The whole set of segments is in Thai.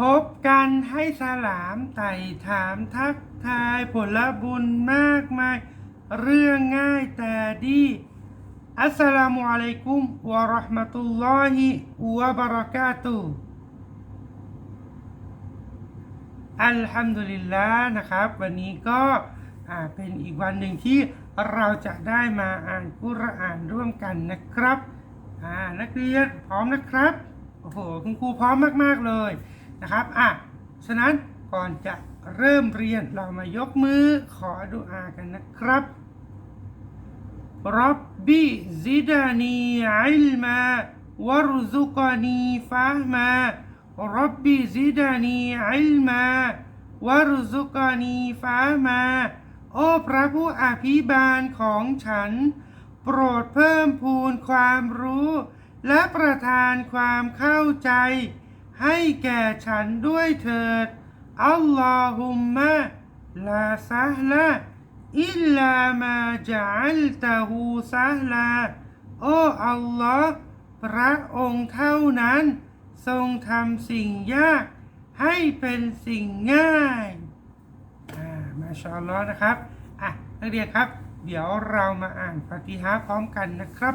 พบกันให้สลามไต่ถามทักทายผลบุญมากมาย เรื่องง่ายแต่ดี อัสสลามุอะลัยกุมวะราะห์มะตุลลอฮิวะบะเราะกาตุอัลฮัมดุลิลลาห์นะครับ วันนี้ก็เป็นอีกวันหนึ่งที่เราจะได้มาอ่านกุรอานร่วมกันนะครับนักเรียนพร้อมนะครับโอ้โหคุณครูพร้อมมาก ๆ เลย นะครับอะฉะนั้นก่อนจะเริ่มเรียนเรามายกมือขอดุอากันนะครับรับบีซิดานีอิลมาวรซุกานีฟะมารับบีซิดานีอิลมาวรซุกานีฟะมาโอ้พระผู้อภิบาลของฉัน โปรดเพิ่มพูนความรู้ และประทานความเข้าใจ ให้แก่ฉันด้วยเถิด อัลลอฮุมมะลาซะละอิลลามาจัลตะฮูซะลาโอ้อัลลอฮ์พระองค์เท่านั้น ทรงทำสิ่งยาก ให้เป็นสิ่งง่ายอ่ามาชาอัลลอฮ์นะครับ อะ นักเรียนครับ เดี๋ยวเรามาอ่านฟาติฮะห์พร้อมกันนะครับ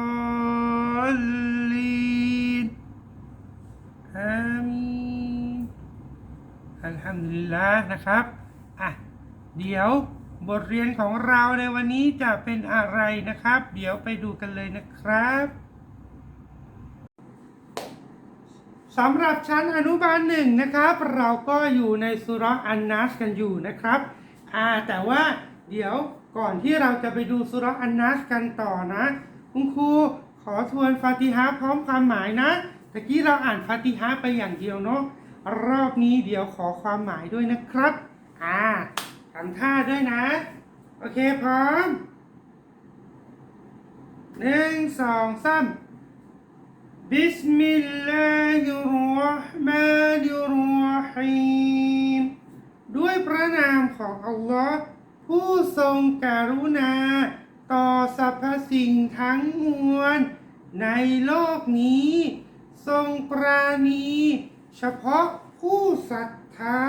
ฮัมดุลิลลาห์นะครับอะเดี๋ยวบทเรียนของเราในวันนี้จะเป็นอะไรนะครับ เดี๋ยวไปดูกันเลยนะครับสำหรับชั้นอนุบาลหนึ่งนะครับ เราก็อยู่ในสุรอันนัสกันอยู่นะครับอ่าแต่ว่าเดี๋ยวก่อนที่เราจะไปดูสุรอันนัสกันต่อนะ คุณครูขอทวนฟาติฮะพร้อมความหมายนะตะกี้เราอ่านฟาติฮะไปอย่างเดียวเนาะ รอบนี้เดี๋ยวขอความหมายด้วยนะครับ อ่าทำท่าด้วยนะ โอเคพร้อมหนึ่งสองสามบิสมิลลาฮิรเราะห์มานิรเราะฮีมด้วยพระนามของอัลลอฮ์ผู้ทรงกรุณา ต่อสรรพสิ่งทั้งมวล ในโลกนี้ ทรงปราณี เฉพาะผู้ศรัทธา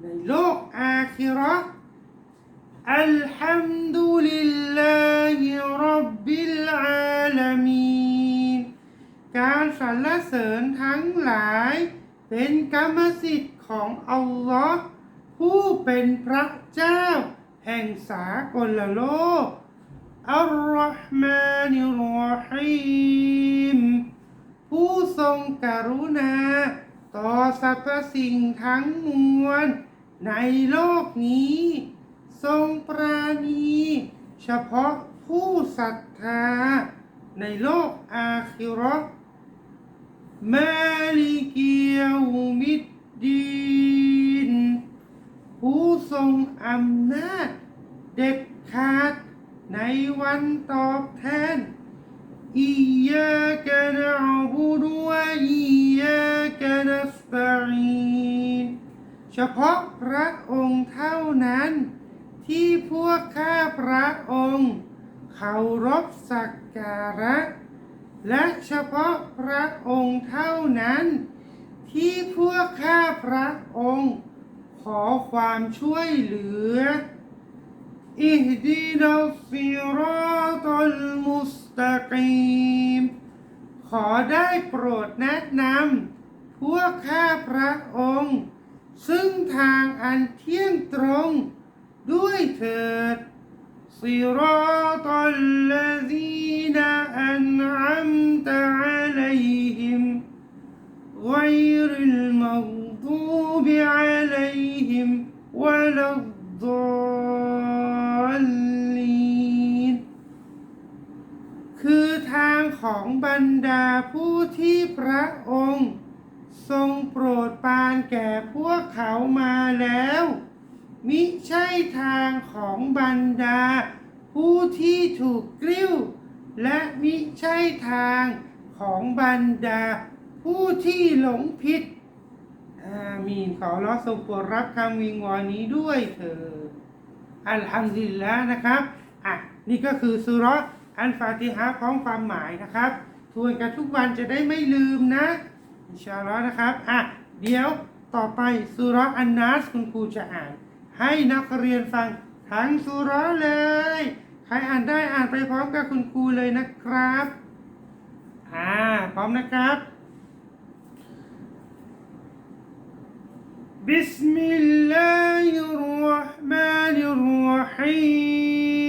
ในโลกอาคิเราะอัลฮัมดุลิลลาฮิรับบิลอาลามีนการสรรเสริญทั้งหลาย เป็นกรรมสิทธิ์ของอัลลอฮ์ผู้เป็นพระเจ้า แห่งสากลโลกอัลลอฮ์มานิรรฮีมผู้ทรงกรุณา ต่อสรรพสิ่งทั้งมวล ในโลกนี้ ทรงปราณี เฉพาะผู้ศรัทธา ในโลกอาคิราะห์มาลิกิยามิดดีน ผู้ทรงอำนาจ เด็ดขาดในวันตอบแทน อิยากะนะบุดวะอิยากะนัสตะอีนเฉพาะพระองค์เท่านั้น ที่พวกข้าพระองค์เคารพสักการะ และเฉพาะพระองค์เท่านั้น ที่พวกข้าพระองค์ขอความช่วยเหลืออิฮดีนัสซิราตัลมุส ตะกีม ขอได้โปรดแนะนำพวกข้าพระองค์ ซึ่งทางอันเที่ยงตรง ด้วยเถิด صراط الذين أنعمت عليهم غير المغضوب عليهم ولا الضالين คือทางของบรรดาผู้ที่พระองค์ ทรงโปรดปรานแก่พวกเขามาแล้ว มิใช่ทางของบรรดา ผู้ที่ถูกกริ้ว และมิใช่ทางของบรรดา ผู้ที่หลงผิดอามีนขอรับทรงโปรดรับคำวิงวอนนี้ด้วยเถิดอัลฮัมดุลิลละนะครับ อะ นี่ก็คือสุรา อันฟาติฮะห์พร้อมความหมายนะครับ ทวนกันทุกวันจะได้ไม่ลืมนะ อินชาอัลลอฮ์นะครับ อ่ะ เดี๋ยวต่อไปสุเราะห์อันนัสคุณครูจะอ่าน ให้นักเรียนฟังทั้งสุเราะห์เลย ใครอ่านได้อ่านไปพร้อมกับคุณครูเลยนะครับ อ่า พร้อมนะครับ بسم الله الرحمن الرحيم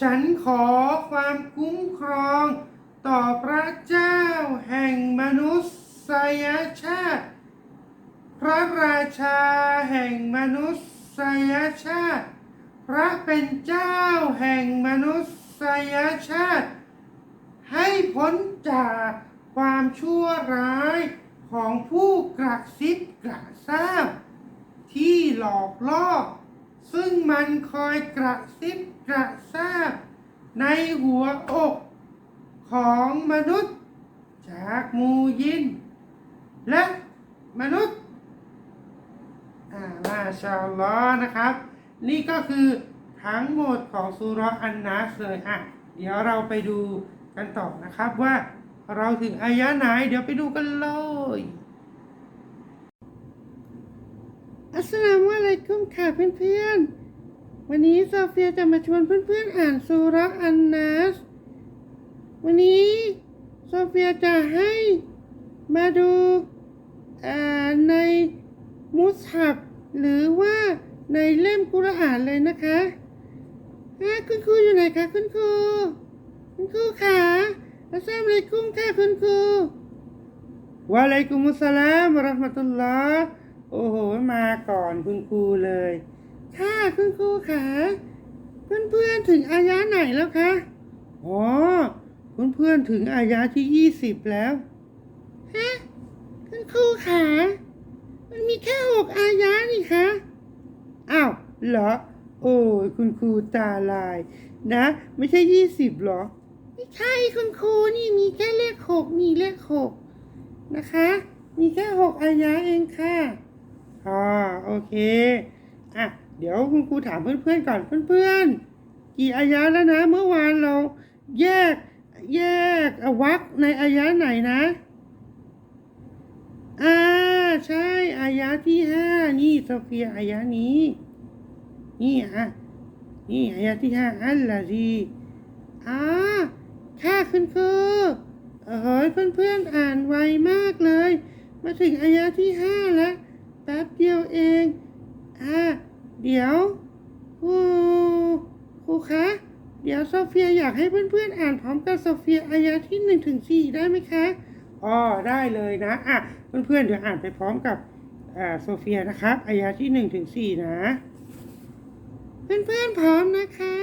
ฉันขอความคุ้มครองต่อพระเจ้าแห่งมนุษยชาติ พระราชาแห่งมนุษยชาติ พระเป็นเจ้าแห่งมนุษยชาติ ให้พ้นจากความชั่วร้ายของผู้กระซิบกระซาบที่หลอกล่อ ซึ่งมันคอยกระซิบกระซาบในหัวอกของมนุษย์ จากมูยิน และมนุษย์อ่ามาชาลอนะครับ นี่ก็คือทั้งหมดของสุราะห์อันนัสเลยอะ เดี๋ยวเราไปดูกันต่อนะครับว่าเราถึงอายะไหน เดี๋ยวไปดูกันเลย อัสสลามุอะลัยกุมค่ะเพื่อนๆ วันนี้โซเฟียจะมาชวนเพื่อนๆ อ่านสุเรอันนัส วันนี้โซเฟียจะให้มาดูในมุสฮับหรือว่าในเล่มกุรอานเลยนะคะอ่าคุณครูอยู่ไหนคะคุณครู คุณครูค่ะอัสสลามุอะลัยกุมค่ะคุณครูวะอะลัยกุมุสสลามวะเราะห์มะตุลลอฮ์ โอ้โห มาก่อนคุณครูเลย ค่ะคุณครูค่ะเพื่อนๆถึงอายะไหนแล้วคะ อ๋อ เพื่อนๆถึงอายะที่ยี่สิบแล้ว ฮะ คุณครูค่ะมันมีแค่หกอายะนี่คะ อ้าวเหรอ โอ้ยคุณครูตาลาย นะ ไม่ใช่ยี่สิบหรอ ไม่ใช่คุณครูนี่มีแค่เลขหกมีเลขหกนะคะ มีแค่หกอายะเองค่ะ อ๋อโอเค อะ เดี๋ยวคุณครูถามเพื่อนๆก่อนเพื่อนๆ กี่อายะแล้วนะ เมื่อวานเราแยกแยกวรรคในอายะไหนนะ อ่า ใช่อายะที่ห้านี่โซเฟียอายะนี้ นี่อะ นี่อายะที่ห้าอัลลอฮีอ่าค่ะคุณครูเอ้ยเพื่อนๆอ่านไวมากเลย มาถึงอายะที่ห้าแล้ว แป๊บเดียวเอง อ่า เดี๋ยวครูครูคะ เดี๋ยวโซเฟียอยากให้เพื่อนๆอ่านพร้อมกับโซเฟียอายะที่หนึ่งถึงสี่ได้ไหมคะ อ๋อ ได้เลยนะ อะ เพื่อนๆเดี๋ยวอ่านไปพร้อมกับอ่าโซเฟียนะครับอายะที่หนึ่งถึงสี่นะ เพื่อนๆพร้อมนะคะ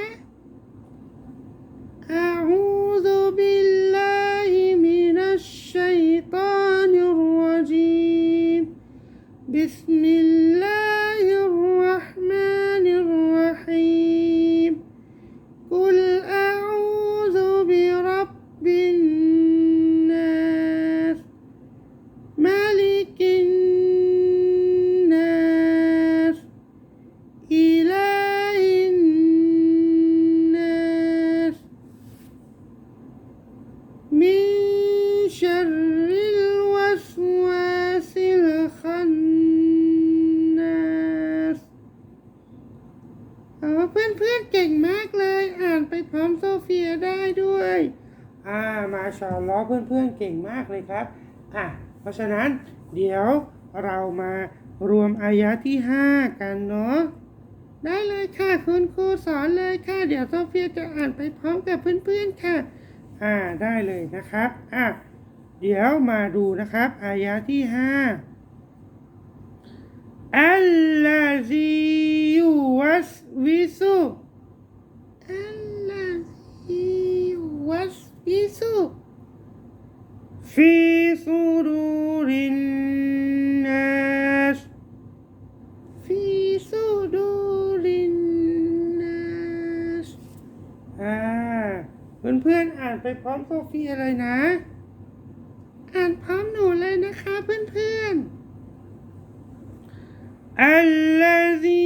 มาชาอัลล้อเพื่อนๆเก่งมากเลยครับอะเพราะฉะนั้นเดี๋ยวเรามารวมอายะที่ 5 กันเนาะได้เลยค่ะคุณครูสอนเลยค่ะ เดี๋ยวโซเฟียจะอ่านไปพร้อมกับเพื่อนๆค่ะ อ่าได้เลยนะครับอะเดี๋ยวมาดูนะครับ อายะที่ห้าอัลลาซียูวัสวิสุอัลลาซียูวัส วิสุฟีซูรูรินนัส في صدور الناس อ่าเพื่อนๆอ่านไปพร้อมโซฟีเลยนะ อ่านพร้อมหนูเลยนะคะเพื่อนๆ الذي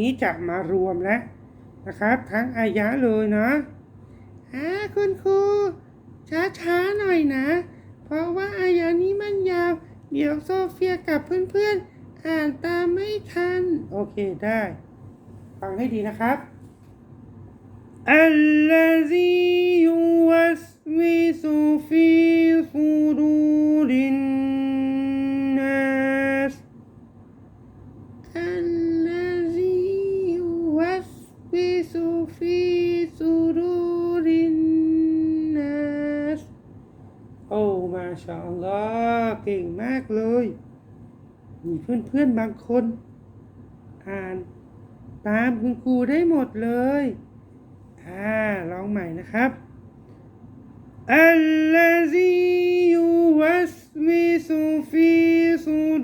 นี้จะมารวมแล้วนะครับ ทั้งอายะเลยนะอ่าคุณครู ช้าๆหน่อยนะ เพราะว่าอายะนี้มันยาว เดี๋ยวโซเฟียกับเพื่อนๆ อ่านตามไม่ทัน โอเคได้ ฟังให้ดีนะครับ الذي يوسوس في صدور الناس เก่งมากเลย มีเพื่อนๆบางคน อ่าน ตามคุณครูได้หมดเลย อ่า ลองใหม่นะครับ الذي يوسوس في صدور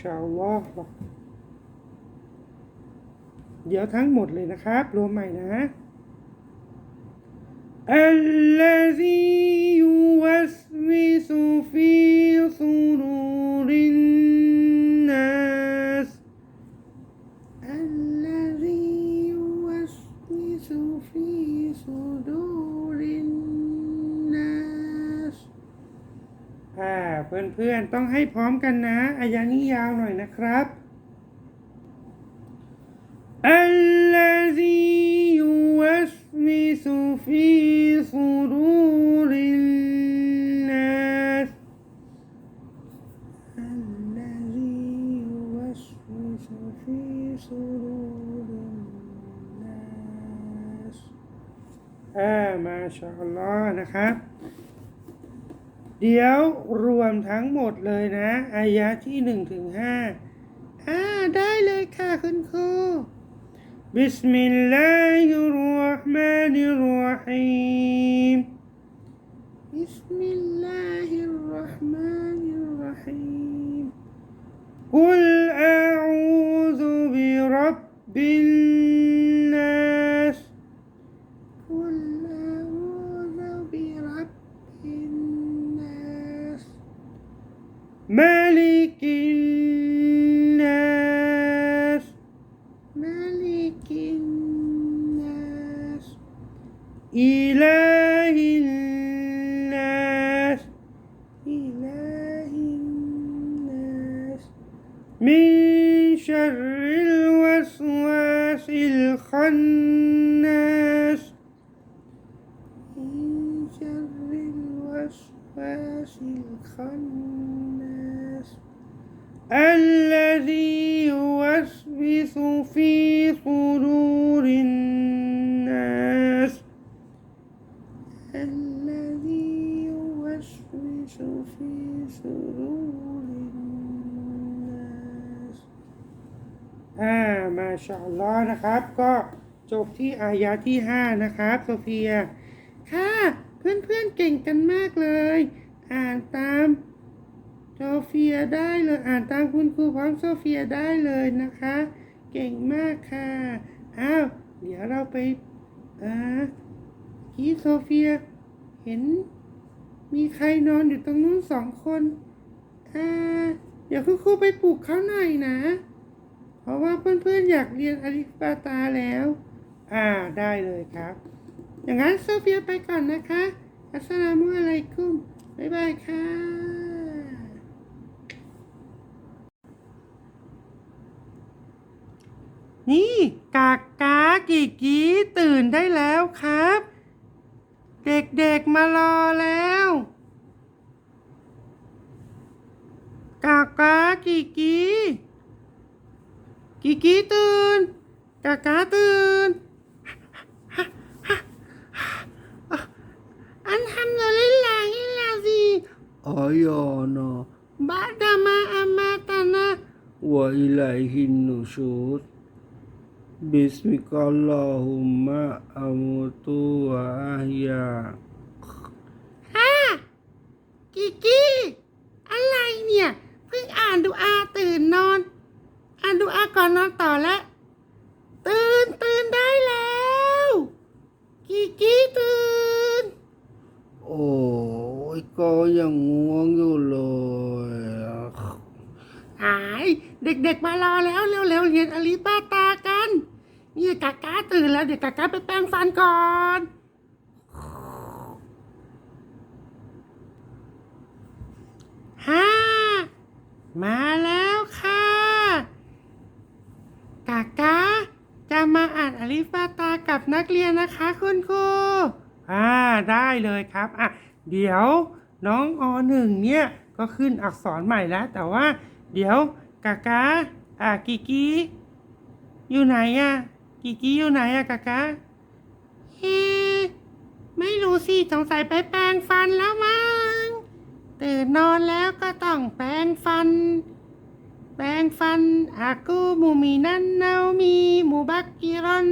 ชาอัลลอฮ์เดี๋ยวทั้งหมดเลยนะครับ รวมใหม่นะ الذي يوسوس في صدور الناس เพื่อนๆ ต้องให้พร้อมกันนะอายานี้ยาวหน่อยนะครับ الذي يوسوس في صدور الناس الذي يوسوس في صدور الناس อ่ามาชาอัลลอฮ์นะครับ เดี๋ยวรวมทั้งหมดเลยนะอายะที่หนึ่งถึงห้าอ่าได้เลยค่ะคุณครู بسم الله الرحمن الرحيم بسم الله الرحمن الرحيم قل أعوذ برب الناس من شر الوسواس الخناس. من شر الوسواس الخناس. الذي يوسوس في صدور الناس ชาอัลลอฮ์นะครับ ก็จบที่อายะที่ 5 นะครับโซเฟีย ค่ะ เพื่อนๆเก่งกันมากเลย อ่านตามโซเฟียได้เลยอ่านตามคุณครูพร้อมโซเฟียได้เลยนะคะ เก่งมากค่ะอ้าวเดี๋ยวเราไปอ่ากี้โซเฟีย เห็น มีใครนอนอยู่ตรงนู้นสองคนอ่าเดี๋ยวคุณครูไปปลุกเขาหน่อยนะ ราะว่าเพื่อนๆอยากเรียนอลิฟาตาแล้ว อ่าได้เลยครับ อย่างนั้นโซเฟียไปก่อนนะคะ อัสสลามุอะลัยกุม บ๊ายบายค่ะ นี่กากกากีกีตื่นได้แล้วครับ เด็กๆมารอแล้ว กากกากีกี กีกีตื่น กากาตื่น อันทำเราเล่นลาฮิลาซี آیانا بعد ما أماتنا وإليه النشور بسمك اللهم أموت وأحيا ฮ่ากิกิอะไรเนี่ย เพิ่งอ่านดูอาตื่นนอน อ่าน ดูอาก่อนนอนต่อแล้วตื่นตื่นได้แล้วกิกิตื่น โอ้ยก็ยังง่วงอยู่เลยหายเด็กๆมารอแล้วเร็วๆเรียนอลิบาตากันนี่กากาตื่นแล้วเดี๋ยวกากาไปแปรงฟันก่อนฮ่ามาแล้วค่ะ กากาจะมาอ่านอลิฟบาตา กับนักเรียนนะคะคุณครูอ่าได้เลยครับอะเดี๋ยวน้องอหนึ่งเนี่ยก็ขึ้นอักษรใหม่แล้ว แต่ว่า เดี๋ยวกากาอ่ากิกิอยู่ไหนอะกิกิอยู่ไหนอะกากาเฮ้ไม่รู้สิสงสัยไปแปรงฟันแล้วมั้งตื่นนอนแล้วก็ต้องแปรงฟัน แปรงฟันอากูมูมีนันเนามีมูบักกิรอน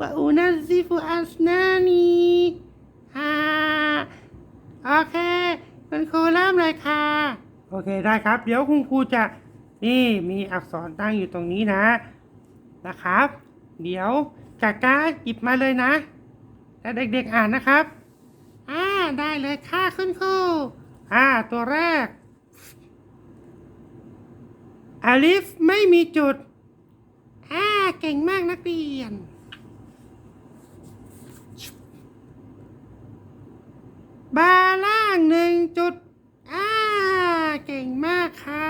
วะอุนัซซิฟุอัสนานีฮ่าโอเคคุณครูเริ่มเลยค่ะ โอเคได้ครับ เดี๋ยวคุณครูจะนี่มีอักษรตั้งอยู่ตรงนี้นะ นะครับ เดี๋ยวกากาหยิบมาเลยนะแล้วเด็กๆอ่านนะครับอ่าได้เลยค่ะคุณครูอ่าตัวแรกอาลิฟไม่มีจุดอ่าเก่งมากนักเรียน บาล่างหนึ่งจุดอ่าเก่งมากค่ะ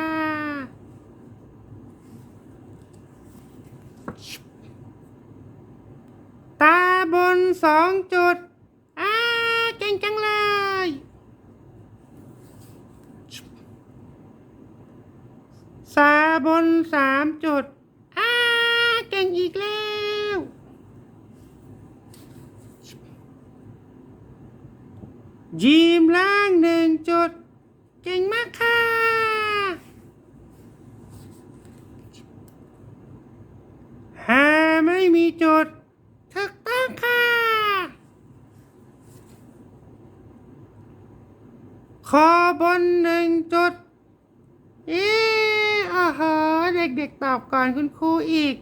ตาบนสองจุดอ่าเก่งจังเลย สาบนสามจุดอ่าเก่งอีกแล้ว จีมล่างหนึ่งจุด เก่งมากค่ะ หาไม่มีจุดถูกต้องค่ะ คอบนหนึ่งจุด เอ๊ะอ๋อฮะเด็กๆตอบก่อนคุณครูอีก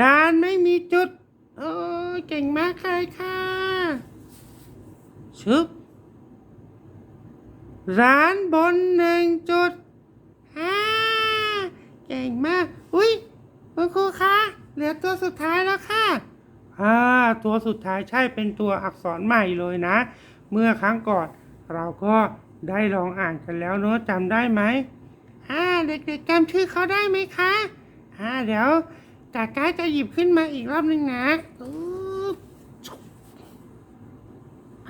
ดานไม่มีจุด โอ้ยเก่งมากเลยค่ะ ชึบ ร้านบนหนึ่งจุดฮ่าเก่งมาก อุ้ยคุณครูคะเหลือตัวสุดท้ายแล้วค่ะอ่าตัวสุดท้ายใช่เป็นตัวอักษรใหม่เลยนะ เมื่อครั้งก่อนเราก็ได้ลองอ่านกันแล้วเนอะจำได้ไหมอ่าเด็กๆจำชื่อเขาได้ไหมคะอ่าเดี๋ยว กากาจะหยิบขึ้นมาอีกรอบนึงนะ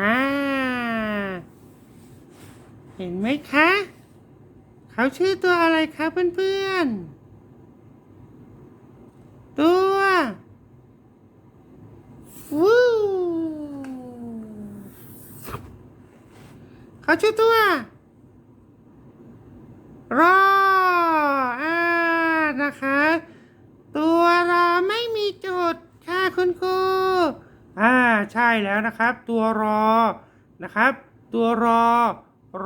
อ่า เห็นไหมคะ เขาชื่อตัวอะไรคะเพื่อนๆ ตัวฟูเขาชื่อตัว รอ อ่า นะคะ ตัวรอไม่มีจุดค่ะคุณครูอ่าใช่แล้วนะครับ ตัวรอนะครับ ตัวรอ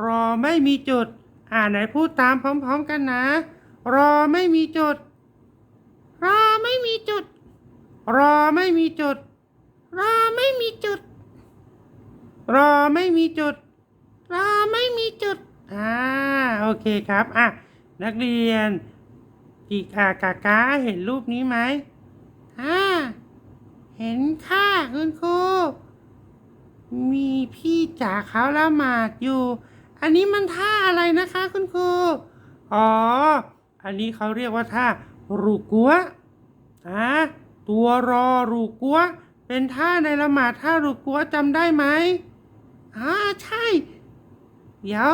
รอไม่มีจุด อ่าไหนพูดตามพร้อม ๆกันนะ รอไม่มีจุด รอไม่มีจุด รอไม่มีจุด รอไม่มีจุด รอไม่มีจุด รอไม่มีจุดอ่าโอเคครับอะนักเรียน กีกากากาเห็นรูปนี้ไหมอ่าเห็นค่ะคุณครูมีพี่จ๋าเขาละหมาดอยู่ อันนี้มันท่าอะไรนะคะคุณครู อ๋อ อันนี้เขาเรียกว่าท่ารูกัวอ่าตัวรอรูกัว เป็นท่าในละหมาดท่ารูกัวจำได้ไหมอ่าใช่ เดี๋ยว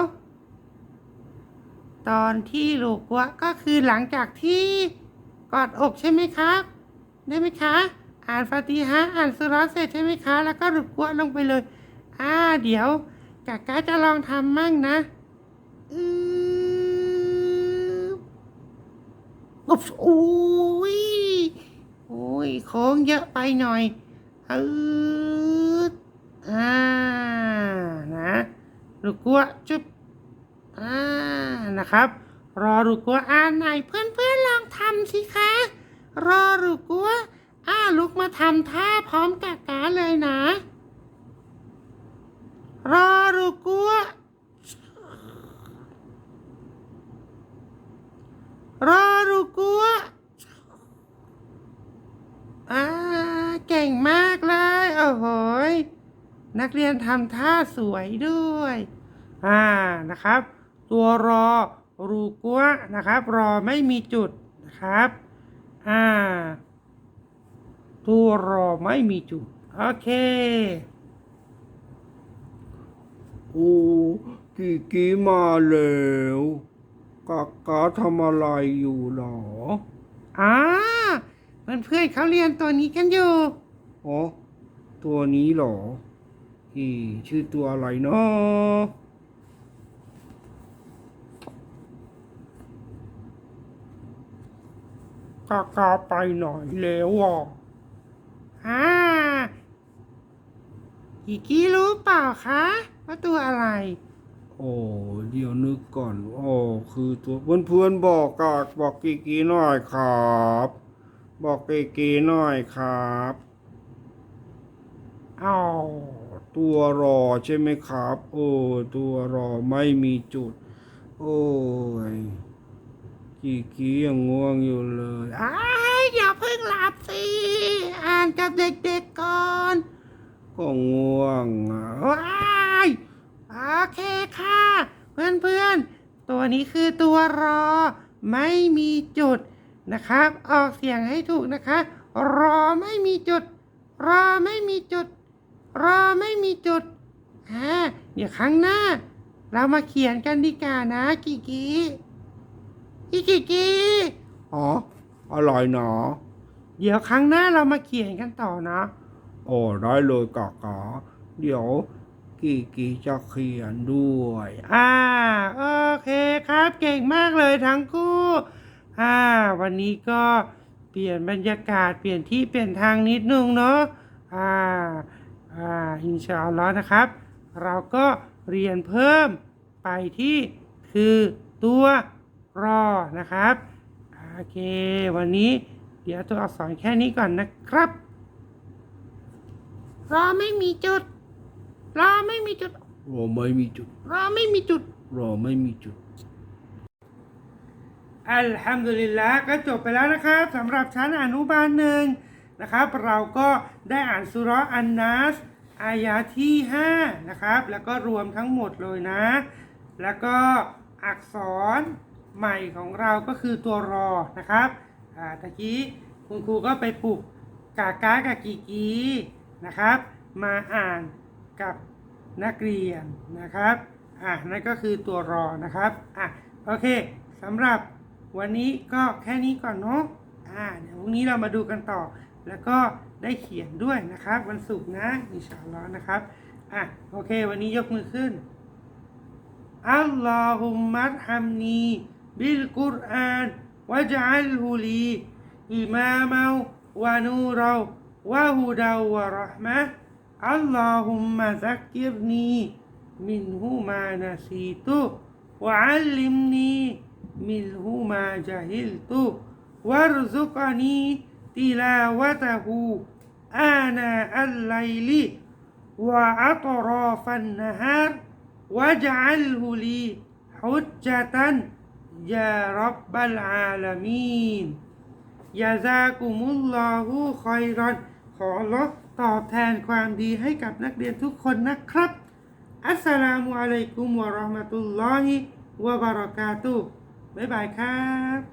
ตอนที่รูกัวก็คือหลังจากที่กอดอกใช่ไหมครับ ได้ไหมคะ อ่านฟาติฮะอ่านสุราะเสร็จใช่ไหมคะ แล้วก็รุกวลงไปเลย อ่า เดี๋ยวกากาจะลองทำมั่งนะอืออุ๊บโอ้ยโอ้ยโค้งเยอะไปหน่อยอืดอ่านะรุกวจุ๊บ อ่านะครับ รอรุกัวอ่านไหนเพื่อนๆลองทำสิคะ รอรุกัวอ่าลุกมาทำท่าพร้อมกากาเลยนะ รอรุกัวรอรุกัวอ่าเก่งมากเลย โอ้โหนักเรียนทำท่าสวยด้วย อ่านะครับ ตัวรอรูกัวนะครับ รอไม่มีจุดนะครับ อ่า ตัวรอไม่มีจุด โอเค โอ้กีกีมาแล้วกากาทำอะไรอยู่หรออ่าเพื่อนเพื่อนๆเขาเรียนตัวนี้กันอยู่ อ๋อ ตัวนี้เหรอ อีชื่อตัวอะไรเนาะ กากาไปหน่อยแล้วอะอ่าอีกี้รู้เปล่าคะว่าตัวอะไร โอ้เดี๋ยวนึกก่อนอ๋อคือตัวเพื่อนๆบอกกากบอกกีกีหน่อยครับ บอกกีกีหน่อยครับอ้าวตัวรอใช่ไหมครับ โอ้ตัวรอไม่มีจุด โอ้ย กีกียังง่วงอยู่เลยอ้ายอย่าเพิ่งหลับสิ อ่านกับเด็กๆก่อน ก็ง่วงอะว้ายโอเคค่ะ เพื่อนๆ ตัวนี้คือตัวรอ ไม่มีจุดนะครับ ออกเสียงให้ถูกนะคะ รอไม่มีจุด รอไม่มีจุด รอไม่มีจุดอ่าเดี๋ยวครั้งหน้า เรามาเขียนกันดีกว่านะกิกิ กิกิกิอ๋ออะไรหนอ เดี๋ยวครั้งหน้าเรามาเขียนกันต่อนะ โอ้ได้เลยกากาเดี๋ยวกีกีจะเขียนด้วย อ่า โอเคครับ เก่งมากเลยทั้งคู่ อ่า วันนี้ก็เปลี่ยนบรรยากาศเปลี่ยนที่เปลี่ยนทางนิดนึงเนาะ อ่า อ่า อินชาอัลลอฮ์นะครับ เราก็เรียนเพิ่มไปที่คือตัว รอนะครับโอเค วันนี้เดี๋ยวตัวอักษรแค่นี้ก่อนนะครับ รอไม่มีจุด รอไม่มีจุด รอไม่มีจุด รอไม่มีจุด รอไม่มีจุด อัลฮัมดุลิลละก็จบไปแล้วนะครับสำหรับชั้นอนุบาลหนึ่งนะครับ เราก็ได้อ่านสุเราะห์อันนัสอายาที่ 5 นะครับ แล้วก็รวมทั้งหมดเลยนะ แล้วก็อักษร ใหม่ของเราก็คือตัวรอนะครับอ่าตะกี้คุณครูก็ไปปลุกกากากับกีกีนะครับ มาอ่านกับนักเรียนนะครับอะนั่นก็คือตัวรอนะครับอะโอเคสำหรับวันนี้ก็แค่นี้ก่อนเนาะอ่าเดี๋ยวพรุ่งนี้เรามาดูกันต่อ แล้วก็ได้เขียนด้วยนะครับ วันศุกร์นะอินชาอัลลอฮ์นะครับอะโอเค วันนี้ยกมือขึ้นอัลลอฮุมมัรฮัมนี บิลกุรอานวะจัลฮุลีอิมามาวะนูเราว ยารับบัลอาลามีนยาซากุมุลลอฮูคอยรอนขอลอตอบแทนความดีให้กับนักเรียนทุกคนนะครับ อัสสลามุอะลัยกุมวะราะห์มะตุลลอฮิวะบะเราะกาตุบ๊ายบายครับ